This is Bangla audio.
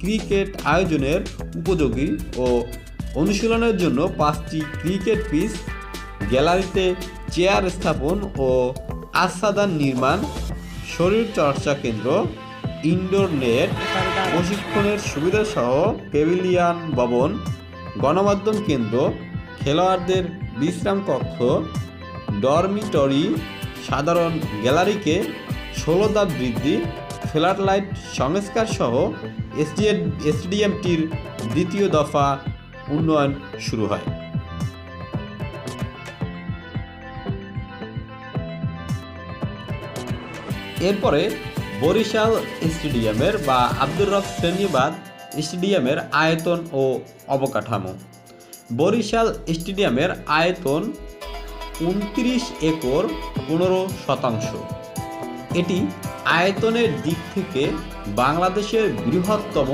ক্রিকেট আয়োজনের উপযোগী ও অনুশীলনের জন্য পাঁচটি ক্রিকেট পিচ, গ্যালারিতে চেয়ার স্থাপন ও আচ্ছাদন নির্মাণ শরীরচর্চা কেন্দ্র, ইনডোর নেট, প্রশিক্ষণের সুবিধাসহ প্যাভিলিয়ন ভবন, গণমাধ্যম কেন্দ্র, খেলোয়াড়দের বিশ্রাম কক্ষ, ডরমিটরি, সাধারণ গ্যালারিকে ষোলো বৃদ্ধি ফ্ল্যাট লাইট সংস্কার সহ স্টেডিয়ামটির দ্বিতীয় দফা উন্নয়ন শুরু হয়। এরপরে বরিশাল স্টেডিয়ামের বা আব্দুর রব শ্রেণীবাদ স্টেডিয়ামের আয়তন ও অবকাঠামো। বরিশাল স্টেডিয়ামের আয়তন উনত্রিশ একর পনেরো শতাংশ। এটি আয়তনের দিক থেকে বাংলাদেশের বৃহত্তম